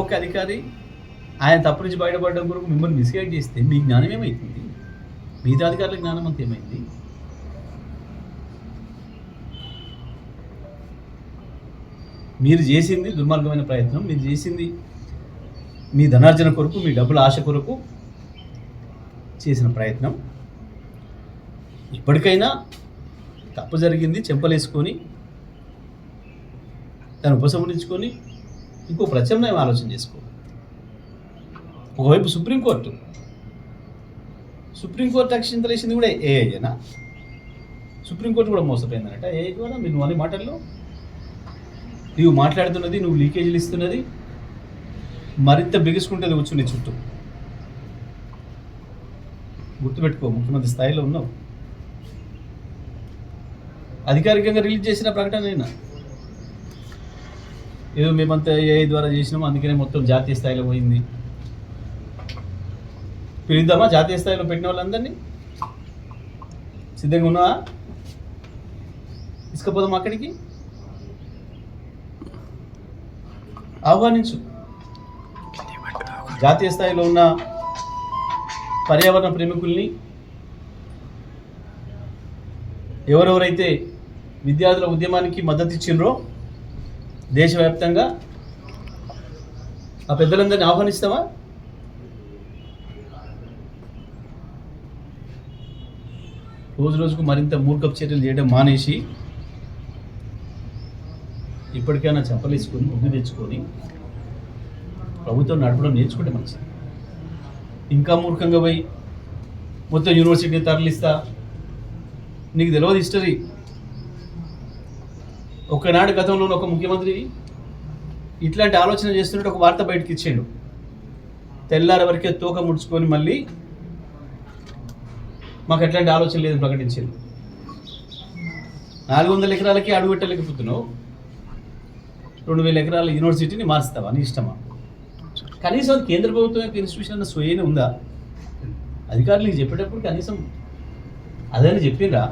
ఒక అధికారి ఆయన తప్పు నుంచి బయటపడడం కొరకు మిమ్మల్ని మిస్గైడ్ చేస్తే మీ జ్ఞానం ఏమవుతుంది మిగతా అధికారుల జ్ఞానం అంత ఏమైంది? మీరు చేసింది దుర్మార్గమైన ప్రయత్నం మీరు చేసింది మీ ధనార్జన కొరకు మీ డబ్బుల ఆశ కొరకు చేసిన ప్రయత్నం. ఇప్పటికైనా తప్పు జరిగింది చెంపలేసుకొని దాన్ని ఉపసంహరించుకొని ఇంకో ప్రత్యామ్నాయం ఆలోచన చేసుకో. ఒకవైపు సుప్రీంకోర్టు సుప్రీంకోర్టు అక్షింతలు వేసింది కూడా ఏఐనా సుప్రీంకోర్టు కూడా మోసపోయిందనట ఏఐ ద్వారా మీరు అనే మాటల్లో నువ్వు మాట్లాడుతున్నది నువ్వు లీకేజీలు ఇస్తున్నది మరింత బిగుసుకుంటుంది కూర్చుని చుట్టూ. గుర్తుపెట్టుకో ముఖ్యమంత్రి స్థాయిలో ఉన్నావు. అధికారికంగా రిలీజ్ చేసిన ప్రకటన అయినా ఏదో మేమంతా ఏఐ ద్వారా చేసినాం అందుకనే మొత్తం జాతీయ స్థాయిలో పోయింది. పిలుద్దామా? జాతీయ స్థాయిలో పెట్టిన వాళ్ళందరినీ? సిద్ధంగా ఉన్నావా? ఇసుకపోదాం అక్కడికి? ఆహ్వానించు. జాతీయ స్థాయిలో ఉన్న పర్యావరణ ప్రేమికుల్ని ఎవరెవరైతే విద్యార్థుల ఉద్యమానికి మద్దతు ఇచ్చిండ్రో దేశవ్యాప్తంగా ఆ పెద్దలందరినీ ఆహ్వానిస్తావా? రోజు రోజుకు మరింత మూర్ఖపు చర్యలు చేయడం మానేసి ఇప్పటికైనా చెప్పలేసుకొని బుద్ధి తెచ్చుకొని ప్రభుత్వం నడపడం నేర్చుకుంటే మంచిది. ఇంకా మూర్ఖంగా పోయి మొత్తం యూనివర్సిటీని తరలిస్తా. నీకు తెలియదు హిస్టరీ. ఒకనాడు గతంలో ఒక ముఖ్యమంత్రి ఇట్లాంటి ఆలోచన చేస్తున్నట్టు ఒక వార్త బయటకు ఇచ్చాడు. తెల్లారి వరకే తోక ముడుచుకొని మళ్ళీ మాకు ఎట్లాంటి ఆలోచన లేదని ప్రకటించింది నాలుగు వందల ఎకరాలకి అడుగుపెట్టలేకపోతున్నావు రెండు వేల ఎకరాల యూనివర్సిటీని మారుస్తావా? నీ ఇష్టమా? కనీసం కేంద్ర ప్రభుత్వం యొక్క ఇన్స్టిట్యూషన్ అన్న స్వయం ఉందా? అధికారులు చెప్పేటప్పుడు కనీసం అదని చెప్పిండ్రా?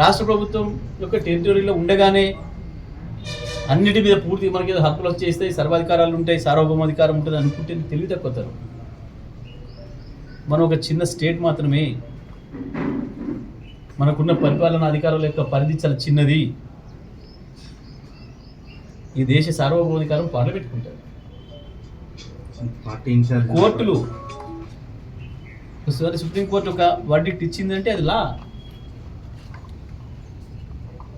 రాష్ట్ర ప్రభుత్వం యొక్క టెరిటరీలో ఉండగానే అన్నిటి మీద పూర్తి మనకి హక్కులు వచ్చేస్తాయి సర్వాధికారాలు ఉంటాయి సార్వభౌమాధికారం ఉంటుంది అనుకుంటే తెలివి తక్కువతారు. మనం ఒక చిన్న స్టేట్ మాత్రమే మనకున్న పరిపాలనా అధికారుల యొక్క పరిధి చాలా చిన్నది. ఈ దేశ సార్వభౌమాధికారం పార్లమెంట్కుంటారు ఇన్ఛార్జ్ కోర్టులు. సుప్రీంకోర్టు ఒక వర్డిక్ట్ ఇచ్చిందంటే అది లా.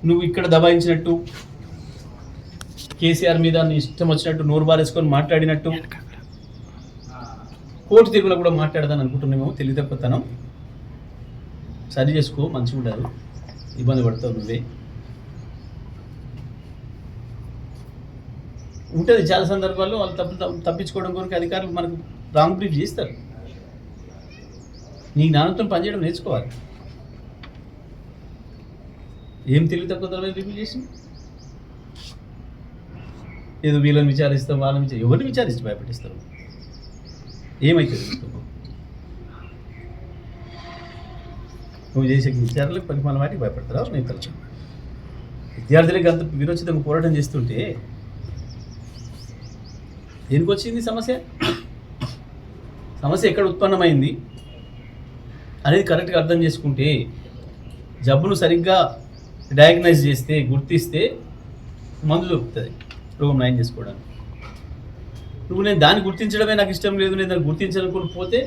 నువ్వు ఇక్కడ దబాయించినట్టు కేసీఆర్ మీద నీ ఇష్టం వచ్చినట్టు నోరు బారేసుకొని మాట్లాడినట్టు కోర్టు తీర్పులో కూడా మాట్లాడదాని అనుకుంటున్నామేమో తెలివి తక్కువతనం. సరి చేసుకో మంచిగా ఉండదు ఇబ్బంది పడతావు నువ్వే. ఉంటుంది చాలా సందర్భాల్లో వాళ్ళు తప్పు తప్పు- తప్పించుకోవడం కొరకు అధికారులు మనకు రాంగ్ బ్రీఫ్ చేస్తారు. నీ జ్ఞానంతో పనిచేయడం నేర్చుకోవాలి. ఏం తెలివి తక్కువ రివ్యూ చేసి? ఏదో వీళ్ళని విచారిస్తాం వాళ్ళని విచారి ఎవరిని విచారిస్తే భయపెట్టిస్తారు? ఏమైతుంది నువ్వు చేసే విచారాలకు పని మన వాటికి భయపడతారా? నేను తెలుసు విద్యార్థులకు అంత విరోచితంగా పోరాటం చేస్తుంటే దేనికి వచ్చింది సమస్య? సమస్య ఎక్కడ ఉత్పన్నమైంది? అనేది కరెక్ట్గా అర్థం చేసుకుంటే జబ్బును సరిగ్గా డయాగ్నైజ్ చేస్తే గుర్తిస్తే మందు దొరుకుతుంది. రోగం నయం చేసుకోవడానికి. నువ్వు నేను దాన్ని గుర్తించడమే నాకు ఇష్టం లేదు నేను దాన్ని గుర్తించాలనుకుని పోతే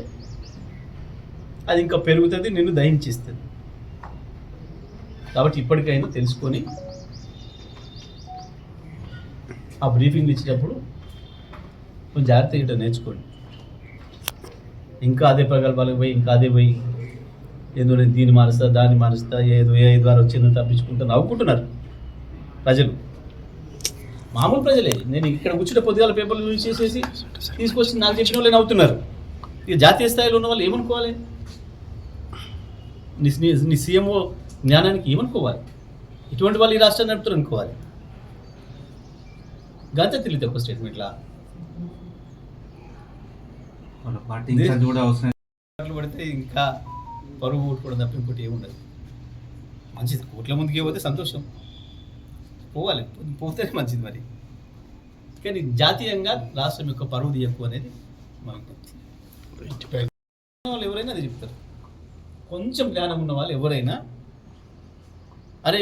అది ఇంకా పెరుగుతుంది నిన్ను దహించిస్తుంది. కాబట్టి ఇప్పటికైనా తెలుసుకొని ఆ బ్రీఫింగ్ ఇచ్చేటప్పుడు కొంచెం జాగ్రత్తగా నేర్చుకోండి. ఇంకా అదే ప్రగల్భాలకు పోయి ఇంకా అదే పోయి ఏదో నేను దీన్ని మారుస్తా దాన్ని మారుస్తా ఏదో ఏ ద్వారా వచ్చిందో తప్పించుకుంటా నవ్వుకుంటున్నారు ప్రజలు. మామూలు ప్రజలే. నేను ఇక్కడ కూర్చుంటే పొద్దుగాల పేపర్లు యూజ్ చేసేసి తీసుకొచ్చి నాకు చెప్పిన వాళ్ళు నవ్వుతున్నారు. ఇక జాతీయ స్థాయిలో ఉన్న వాళ్ళు ఏమనుకోవాలి? నీ నీ- సీఎంఓ జ్ఞానానికి ఏమనుకోవాలి? ఇటువంటి వాళ్ళు ఈ రాష్ట్రాన్ని నడుపుతారు అనుకోవాలి. గంత తెలియదు ఒక స్టేట్మెంట్లా పడితే ఇంకా. పరుగు కొట్టుకోవడం తప్ప ఇంకోటి ఏముండదు మంచిది. కోట్ల ముందుకే పోతే సంతోషం. పోవాలి. పోతే మంచిది మరి. కానీ జాతీయంగా రాష్ట్రం యొక్క పరువు తీయకు అనేది మా విజ్ఞప్తి వాళ్ళు ఎవరైనా అది చెప్తారు. కొంచెం జ్ఞానం ఉన్న వాళ్ళు ఎవరైనా అరే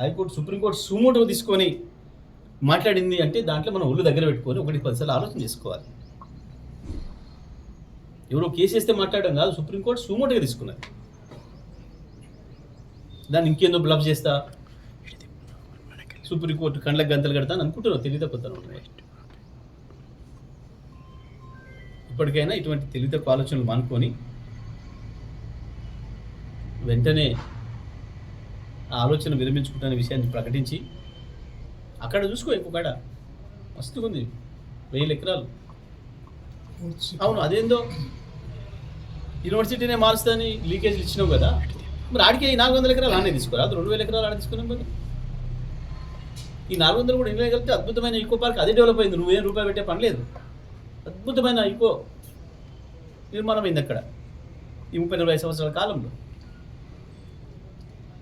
హైకోర్టు సుప్రీంకోర్టు సుమోటో తీసుకొని మాట్లాడింది అంటే దాంట్లో మనం ఒళ్ళు దగ్గర పెట్టుకొని ఒకటి పదిసార్లు ఆలోచన చేసుకోవాలి. ఎవరో కేసేస్తే మాట్లాడడం కాదు సుప్రీంకోర్టు సుమోటగా తీసుకున్నది. దాన్ని ఇంకేందో బ్లబ్ చేస్తా. సుప్రీంకోర్టు కండ్లకు గంతలు కడతాను అనుకుంటున్నావు తెలివి ఇప్పటికైనా ఇటువంటి తెలివి ఆలోచనలు మానుకొని వెంటనే ఆ ఆలోచన విరమించుకుంటున్న విషయాన్ని ప్రకటించి అక్కడ చూసుకో ఇంకొకడ మస్తుగా ఉంది వెయ్యి ఎకరాలు. అవును అదేందో? యూనివర్సిటీనే మారుస్తుందని లీకేజ్లు ఇచ్చినావు కదా. మరి ఆడికి ఈ నాలుగు వందల ఎకరాలు ఆనే తీసుకోరా? అది రెండు వేల ఎకరాలు ఆడ తీసుకున్నాం కదా. ఈ నాలుగు వందలు కూడా ఇండియా కలిపితే అద్భుతమైన ఈకో పార్క్ అదే డెవలప్ అయింది. నువ్వేం రూపాయి పెట్టే పని లేదు. అద్భుతమైన ఈకో నిర్మాణం అయింది అక్కడ. ఈ ముప్పై నలభై సంవత్సరాల కాలంలో.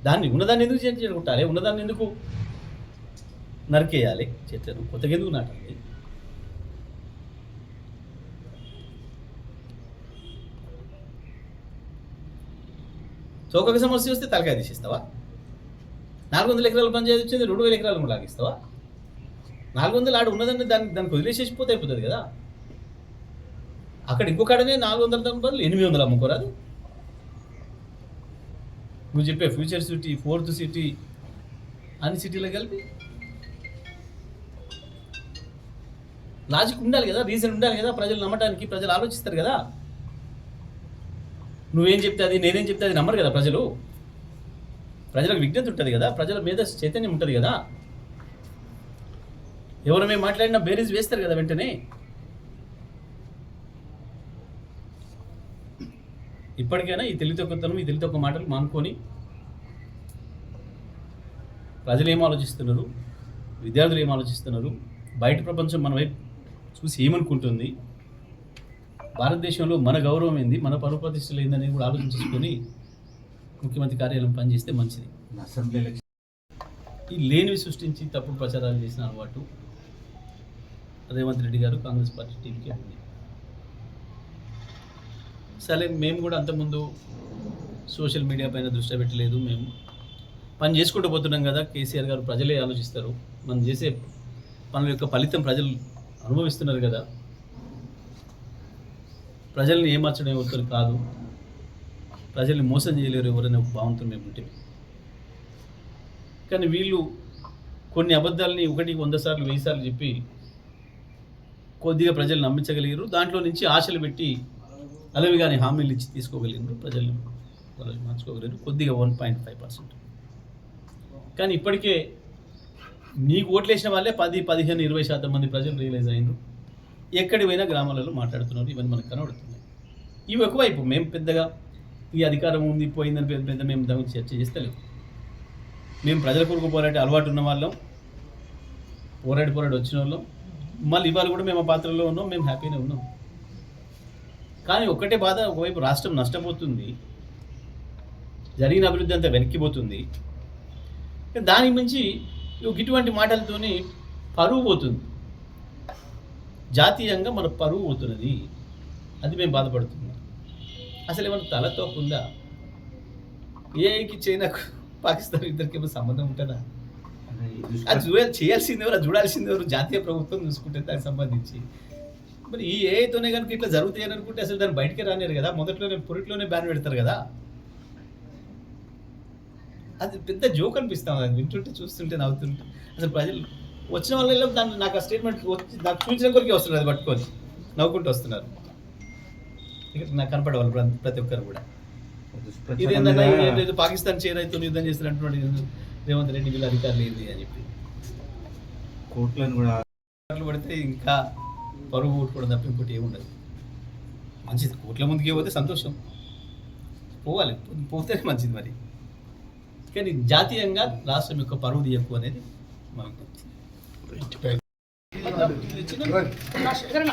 దాన్ని ఉన్నదాన్ని ఎందుకు చేంజ్ ఉన్నదాన్ని ఎందుకు నరికేయాలి? చెట్లను కొత్తగా ఎందుకు నాటాలి? చౌకక సమస్య వస్తే తలకాయ తీసేస్తావా? నాలుగు వందల ఎకరాల పంచాయతీ వచ్చింది రెండు వేల ఎకరాలు లాగిస్తావా? నాలుగు వందలు ఆడ ఉన్నదంటే దాన్ని దానికి వదిలేసేసిపోతే అయిపోతుంది కదా. అక్కడ ఇంకొక ఆడనే నాలుగు వందల దాని బదులు ఎనిమిది వందలు అమ్ముకోరాదు. నువ్వు చెప్పే ఫ్యూచర్ సిటీ ఫోర్త్ సిటీ అన్ని సిటీలో కలిపి. లాజిక్ ఉండాలి కదా రీజన్ ఉండాలి కదా ప్రజలు నమ్మటానికి ప్రజలు ఆలోచిస్తారు కదా. నువ్వేం చెప్తే అది నేనేం చెప్తే అది నమ్మరు కదా ప్రజలు? ప్రజలకు విజ్ఞత ఉంటుంది కదా ప్రజల మీద చైతన్యం ఉంటుంది కదా. ఎవరు మేము మాట్లాడినా బేరీజ్ వేస్తారు కదా వెంటనే? ఇప్పటికైనా ఈ తెలివితొక్కతనం ఈ తెలివితొక్క మాటలు మానుకొని ప్రజలు ఏం ఆలోచిస్తున్నారు? విద్యార్థులు ఏం ఆలోచిస్తున్నారు? బయట ప్రపంచం మన వైపు చూసి ఏమనుకుంటుంది? భారతదేశంలో మన గౌరవం ఏంది? మన పరువు ప్రతిష్టలు ఏందని కూడా ఆలోచించుకొని ముఖ్యమంత్రి కార్యాలయం పనిచేస్తే మంచిది. అసెంబ్లీ ఈ లేనివి సృష్టించి తప్పుడు ప్రచారాలు చేసిన అలవాటు రేవంత్ రెడ్డి గారు కాంగ్రెస్ పార్టీ టీంకి ఉంది. సరే మేము కూడా అంతకుముందు సోషల్ మీడియా పైన దృష్టి పెట్టలేదు మేము. పని చేసుకుంటూ పోతున్నాం కదా కేసీఆర్ గారు ప్రజలే ఆలోచిస్తారు. మనం చేసే పనుల యొక్క ఫలితం ప్రజలు అనుభవిస్తున్నారు కదా. ప్రజల్ని ఏమార్చడం ఎవరితో కాదు. ప్రజల్ని మోసం చేయలేరు ఎవరైనా ఒక భావంతో మేము ఉంటే. కానీ వీళ్ళు కొన్ని అబద్ధాలని ఒకటికి వంద సార్లు వెయ్యి సార్లు చెప్పి కొద్దిగా ప్రజలు నమ్మించగలిగారు. దాంట్లో నుంచి ఆశలు పెట్టి అలవి కానీ హామీలు ఇచ్చి తీసుకోగలిగారు ప్రజల్ని వాళ్ళు మార్చుకోగలిగారు. కొద్దిగా వన్ పాయింట్ ఫైవ్ పర్సెంట్. కానీ ఇప్పటికే నీకు ఓట్లేసిన వాళ్ళే పది పదిహేను ఇరవై శాతం మంది ప్రజలు రియలైజ్ అయినారు ఎక్కడి పోయినా గ్రామాలలో మాట్లాడుతున్నారు ఇవన్నీ మనకు కనబడుతున్నాయి. ఇవి ఒకవైపు మేము పెద్దగా ఈ అధికారం ఉంది పోయిందని పెద్ద పెద్ద మేము దాని చర్చ చేస్తలేము. మేము ప్రజల కొరకు పోరాటే అలవాటు ఉన్న వాళ్ళం పోరాడి పోరాడి వచ్చిన వాళ్ళం. మళ్ళీ ఇవాళ కూడా మేము ఆ పాత్రలో ఉన్నాం మేము హ్యాపీనే ఉన్నాం. కానీ ఒక్కటే బాధ ఒకవైపు రాష్ట్రం నష్టపోతుంది జరిగిన అభివృద్ధి అంతా వెనక్కిపోతుంది దాని మించి ఇటువంటి మాటలతోని పరువు పోతుంది. జాతీయంగా మన పరువు పోతున్నది. అది మేము బాధపడుతున్నాం. అసలు ఏమైనా తలతో ఉందా ఏకి చైనాకు పాకిస్తాన్ ఇద్దరికి ఏమైనా సంబంధం ఉంటుందా? అదే చేయాల్సింది ఎవరు చూడాల్సింది ఎవరు? జాతీయ ప్రభుత్వం చూసుకుంటే దానికి సంబంధించి. మరి ఈ ఏఐతోనే కనుక ఇట్లా జరుగుతాయి అని అనుకుంటే అసలు దాన్ని బయటికి రానిరు కదా. మొదట్లోనే పురిట్లోనే బ్యాన్ పెడతారు కదా. అది పెద్ద జోక్ అనిపిస్తాం అది వింటుంటే చూస్తుంటే నవ్వుతుంటే. అసలు ప్రజలు వచ్చిన వాళ్ళలో దాన్ని నాకు ఆ స్టేట్మెంట్ వచ్చి నాకు చూపించిన కొరికే వస్తున్నారు అది పట్టుకొని. నవ్వుకుంటూ వస్తున్నారు. ఇక్కడ నాకు కనపడే వాళ్ళు ప్ర- ప్రతి ఒక్కరు కూడా. దుష్ప్రచారం ఇది ఏంటంటే మీద ఏం లేదు పాకిస్తాన్ చేరైతే యుద్ధం చేస్తున్నటువంటి రేవంత్ రెడ్డి వీళ్ళ అధికారులు ఏంది అని చెప్పి. కోట్లను కూడా పడితే ఇంకా పరుగు ఊట్టుకోవడం తప్ప ఇంకోటి ఏముండదు మంచిది. కోట్ల ముందుకే పోతే సంతోషం. పోవాలి. పోతేనే మంచిది మరి. కానీ జాతీయంగా రాష్ట్రం యొక్క పరువు తీయకు అనేది మా విజ్ఞప్తి చిన్న